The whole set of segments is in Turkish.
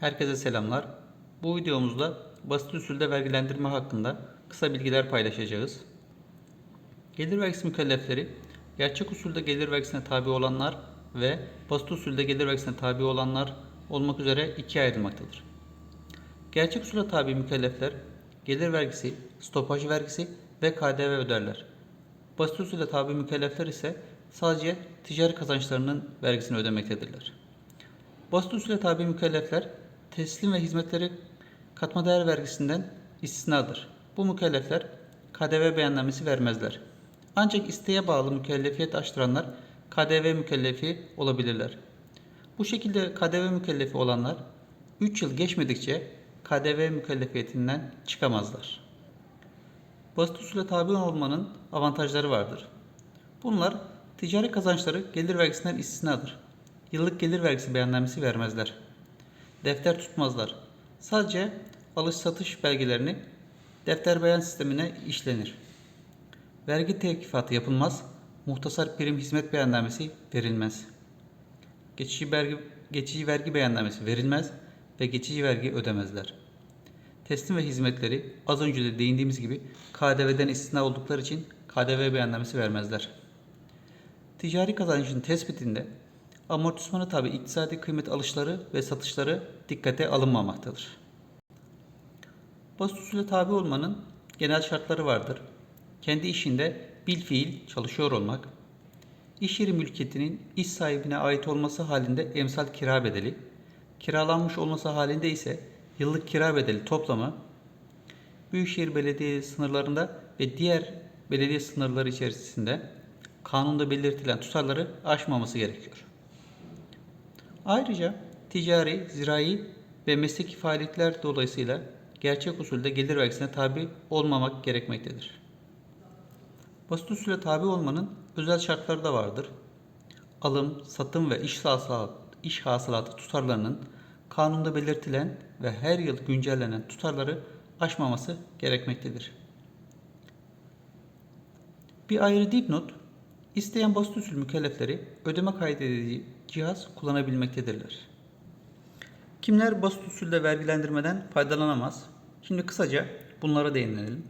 Herkese selamlar. Bu videomuzda basit usulde vergilendirme hakkında kısa bilgiler paylaşacağız. Gelir vergisi mükellefleri, gerçek usulde gelir vergisine tabi olanlar ve basit usulde gelir vergisine tabi olanlar olmak üzere ikiye ayrılmaktadır. Gerçek usule tabi mükellefler, gelir vergisi, stopaj vergisi ve KDV öderler. Basit usule tabi mükellefler ise sadece ticari kazançlarının vergisini ödemektedirler. Basit usule tabi mükellefler teslim ve hizmetleri katma değer vergisinden istisnadır. Bu mükellefler KDV beyannamesi vermezler. Ancak isteğe bağlı mükellefiyet açtıranlar KDV mükellefi olabilirler. Bu şekilde KDV mükellefi olanlar 3 yıl geçmedikçe KDV mükellefiyetinden çıkamazlar. Basit usule tabi olmanın avantajları vardır. Bunlar ticari kazançları gelir vergisinden istisnadır. Yıllık gelir vergisi beyannamesi vermezler. Defter tutmazlar. Sadece alış satış belgelerini defter beyan sistemine işlenir. Vergi tevkifatı yapılmaz. Muhtasar prim hizmet beyannamesi verilmez. Geçici vergi, geçici vergi beyannamesi verilmez ve geçici vergi ödemezler. Teslim ve hizmetleri az önce de değindiğimiz gibi KDV'den istisna oldukları için KDV beyannamesi vermezler. Ticari kazancın tespitinde amortismana tabi iktisadi kıymet alışları ve satışları dikkate alınmamaktadır. Basit usule tabi olmanın genel şartları vardır. Kendi işinde bil fiil çalışıyor olmak, iş yeri mülkiyetinin iş sahibine ait olması halinde emsal kira bedeli, kiralanmış olması halinde ise yıllık kira bedeli toplamı, Büyükşehir Belediye sınırlarında ve diğer belediye sınırları içerisinde kanunda belirtilen tutarları aşmaması gerekiyor. Ayrıca ticari, zirai ve mesleki faaliyetler dolayısıyla gerçek usulde gelir vergisine tabi olmamak gerekmektedir. Basit usule tabi olmanın özel şartları da vardır. Alım, satım ve iş hasılatı, iş hasılatı tutarlarının kanunda belirtilen ve her yıl güncellenen tutarları aşmaması gerekmektedir. Bir ayrı dipnot, isteyen basit usul mükellefleri ödeme kaydedici cihaz kullanabilmektedirler. Kimler basit usulde vergilendirmeden faydalanamaz? Şimdi kısaca bunlara değinelim.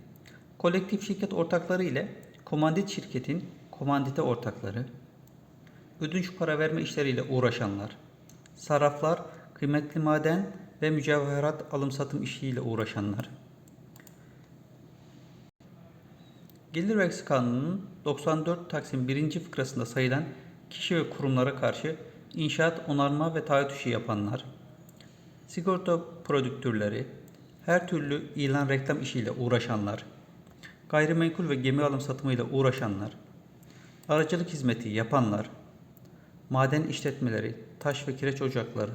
Kolektif şirket ortakları ile komandit şirketin komandite ortakları, ödünç para verme işleriyle uğraşanlar, sarraflar, kıymetli maden ve mücevherat alım satım işiyle uğraşanlar, Gelir Vergisi Kanunu'nun 94 Taksim 1. fıkrasında sayılan kişi ve kurumlara karşı inşaat, onarma ve taahhüt işi yapanlar, sigorta prodüktörleri, her türlü ilan reklam işiyle uğraşanlar, gayrimenkul ve gemi alım satımıyla uğraşanlar, aracılık hizmeti yapanlar, maden işletmeleri, taş ve kireç ocakları,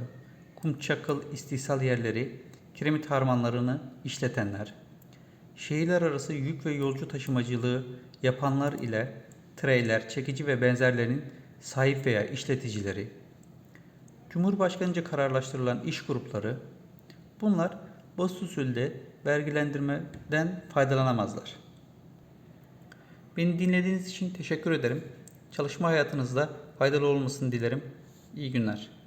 kum çakıl istihsal yerleri, kiremit harmanlarını işletenler, şehirler arası yük ve yolcu taşımacılığı yapanlar ile treyler, çekici ve benzerlerinin sahip veya işleticileri, Cumhurbaşkanıca kararlaştırılan iş grupları, bunlar basit usulde vergilendirmeden faydalanamazlar. Beni dinlediğiniz için teşekkür ederim. Çalışma hayatınızda faydalı olmasını dilerim. İyi günler.